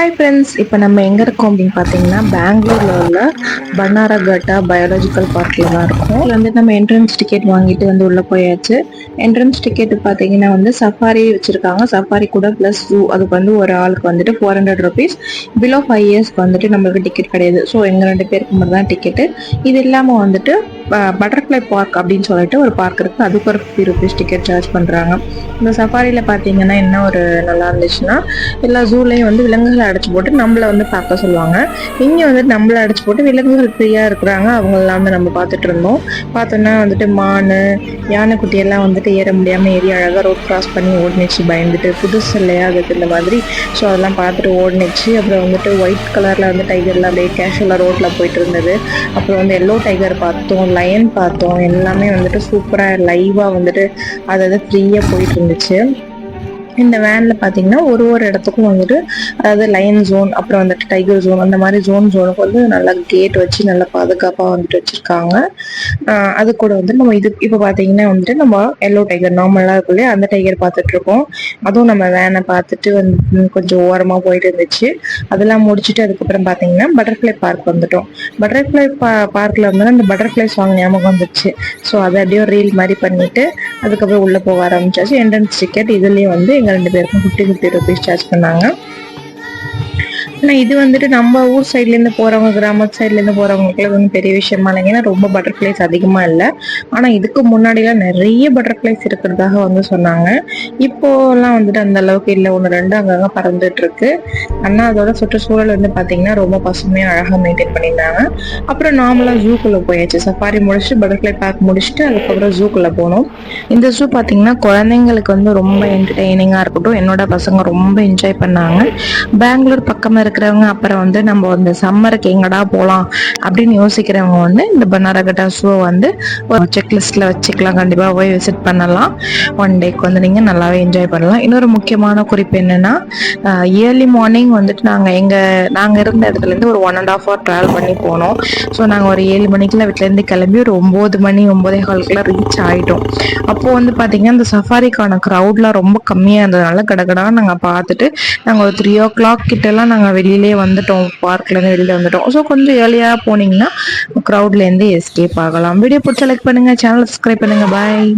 Hi friends இப்போ நம்ம எங்கே இருக்கோம் அப்படின்னு பார்த்தீங்கன்னா பெங்களூரில் உள்ள பன்னாரகட்டா பயாலஜிக்கல் பார்க்கில் தான் இருக்கோம். இதில் வந்து நம்ம என்ட்ரன்ஸ் டிக்கெட் வாங்கிட்டு வந்து உள்ளே போயாச்சு. என்ட்ரன்ஸ் டிக்கெட் பார்த்தீங்கன்னா வந்து சஃபாரி வச்சுருக்காங்க. சஃபாரி கூட ப்ளஸ் ஜூ அதுக்கு வந்து ஒரு ஆளுக்கு வந்துட்டு four hundred rupees below five இயர்ஸ்க்கு வந்துட்டு நம்மளுக்கு டிக்கெட் கிடையாது. ஸோ எங்கள் ரெண்டு பேருக்கு மட்டும் தான் டிக்கெட்டு இது இல்லாமல் வந்துட்டு பட்டர்ஃப்ளை பார்க் அப்படின்னு சொல்லிட்டு ஒரு பார்க் இருக்குது அதுக்கு ஒரு ஃபிஃப்டி ருபீஸ் டிக்கெட் சார்ஜ் பண்ணுறாங்க இந்த சஃபாரியில் பார்த்தீங்கன்னா என்ன ஒரு நல்லா இருந்துச்சுன்னா எல்லா ஜூலையும் வந்து விலங்குகளை அடைச்சி போட்டு நம்மளை வந்து பார்க்க சொல்லுவாங்க. இங்கே வந்துட்டு நம்மளை அடைச்சி போட்டு விலங்குகள் ஃப்ரீயாக இருக்கிறாங்க. அவங்களெல்லாம் வந்து நம்ம பார்த்துட்டு இருந்தோம். பார்த்தோன்னா வந்துட்டு மான் யானைக்குட்டியெல்லாம் வந்துட்டு ஏற முடியாமல் ஏறி அழகாக ரோட் கிராஸ் பண்ணி ஓடினிச்சு. பயந்துட்டு புதுசு இல்லையா? அதுக்கு இந்த மாதிரி. ஸோ அதெல்லாம் பார்த்துட்டு ஓடினிச்சு. அப்புறம் வந்துட்டு ஒயிட் கலரில் வந்து டைகர்லாம் அப்படியே கேஷுவலாக ரோட்டில் போயிட்டு இருந்தது. அப்புறம் வந்து எல்லோ டைகர் பார்த்தோம். லயன் பார்த்தோம். எல்லாமே வந்துட்டு சூப்பராக லைவாக வந்துட்டு அதாவது ஃப்ரீயாக போயிட்டு இருந்துச்சு இந்த வேனில் பார்த்தீங்கன்னா ஒரு ஒரு இடத்துக்கும் வந்துட்டு அதாவது லயன் ஜோன் அப்புறம் வந்துட்டு டைகர் ஜோன் அந்த மாதிரி ஜோன் ஜோனுக்கு வந்து நல்லா கேட் வச்சு நல்லா பாதுகாப்பாக வந்துட்டு வச்சுருக்காங்க. அது கூட வந்து நம்ம இது இப்போ பார்த்தீங்கன்னா வந்துட்டு நம்ம எல்லோ டைகர் நார்மலாக இருக்கும் இல்லையா? அந்த டைகர் பார்த்துட்ருக்கோம் அதுவும் நம்ம வேனை பார்த்துட்டு வந்து கொஞ்சம் ஓரமாக போயிட்டு இருந்துச்சு. அதெல்லாம் முடிச்சுட்டு அதுக்கப்புறம் பார்த்தீங்கன்னா பட்டர்ஃப்ளை பார்க் வந்துட்டோம். பட்டர்ஃப்ளை பா பார்க்கில் வந்து அந்த பட்டர்ஃப்ளை சாங் ஞாபகம் வந்துச்சு. ஸோ அதை அப்படியே ரீல் மாதிரி பண்ணிட்டு அதுக்கப்புறம் உள்ளே போக ஆரம்பிச்சாச்சு. என்ட்ரன்ஸ் டிக்கெட் இதுலேயும் வந்து எங்கள் ரெண்டு பேருக்கும் ஃபிஃப்டி ஃபிஃப்டி ருபீஸ் சார்ஜ் பண்ணாங்க. ஆனால் இது வந்துட்டு நம்ம ஊர் சைட்லேருந்து போகிறவங்க கிராமத்து சைட்லேருந்து போகிறவங்களுக்குலாம் வந்து பெரிய விஷயமா இல்லைங்க. ஏன்னா ரொம்ப பட்டர்ஃப்ளைஸ் அதிகமாக இல்லை. ஆனால் இதுக்கு முன்னாடிலாம் நிறைய பட்டர்ஃப்ளைஸ் இருக்கிறதாக வந்து சொன்னாங்க. இப்போலாம் வந்துட்டு அந்த அளவுக்கு இல்லை. ஒன்று ரெண்டு அங்கங்கே பறந்துட்டு இருக்கு ஆனால் அதோட சுற்றுச்சூழல் வந்து பார்த்தீங்கன்னா ரொம்ப பசுமையாக அழகாக மெயின்டைன் பண்ணியிருந்தாங்க. அப்புறம் நார்மலாக ஜூக்குள்ளே போயாச்சு. சஃபாரி முடிச்சுட்டு பட்டர்ஃப்ளை பார்க் முடிச்சுட்டு அதுக்கப்புறம் ஜூக்குள்ளே போனோம். இந்த ஜூ பார்த்தீங்கன்னா குழந்தைங்களுக்கு வந்து ரொம்ப என்டர்டெய்னிங்காக இருக்கட்டும். என்னோட பசங்க ரொம்ப என்ஜாய் பண்ணாங்க. பெங்களூர் பக்கமாக இருக்கிறவங்க அப்புறம் வந்து நம்ம அந்த சம்மருக்கு எங்கடா போகலாம் அப்படின்னு யோசிக்கிறவங்க வந்து இந்த பனாரகட்டா ஷோ வந்து ஒரு செக்லிஸ்ட்ல வச்சுக்கலாம். கண்டிப்பாக போய் விசிட் பண்ணலாம். ஒன் டேக்கு வந்து நீங்கள் நல்லாவே என்ஜாய் பண்ணலாம். இன்னொரு முக்கியமான குறிப்பு என்னன்னா இயர்லி மார்னிங் வந்துட்டு நாங்கள் எங்கள் நாங்கள் இருந்த இடத்துலேருந்து ஒரு one and half hour travel பண்ணி போனோம். ஸோ நாங்கள் ஒரு ஏழு மணிக்கெல்லாம் வீட்டிலேருந்து கிளம்பி ஒரு ஒம்பது மணி ஒம்பதே காலுக்குலாம் ரீச் ஆகிட்டோம் அப்போது வந்து பார்த்தீங்கன்னா அந்த சஃபாரிக்கான க்ரௌட்லாம் ரொம்ப கம்மியாக இருந்ததுனால கடகடாக நாங்கள் பார்த்துட்டு நாங்கள் ஒரு த்ரீ ஓ கிளாக் கிட்டலாம் நாங்கள் வெளியிலே வந்துட்டோம் பார்க்லேருந்து வெளியில் வந்துட்டோம். ஸோ கொஞ்சம் ஏர்லியாக போனீங்கன்னா க்ரௌட்லேருந்து எஸ்கேப் ஆகலாம். வீடியோ பிடிச்ச லைக் பண்ணுங்கள் சேனல் சப்ஸ்கிரைப் பண்ணுங்கள் பாய்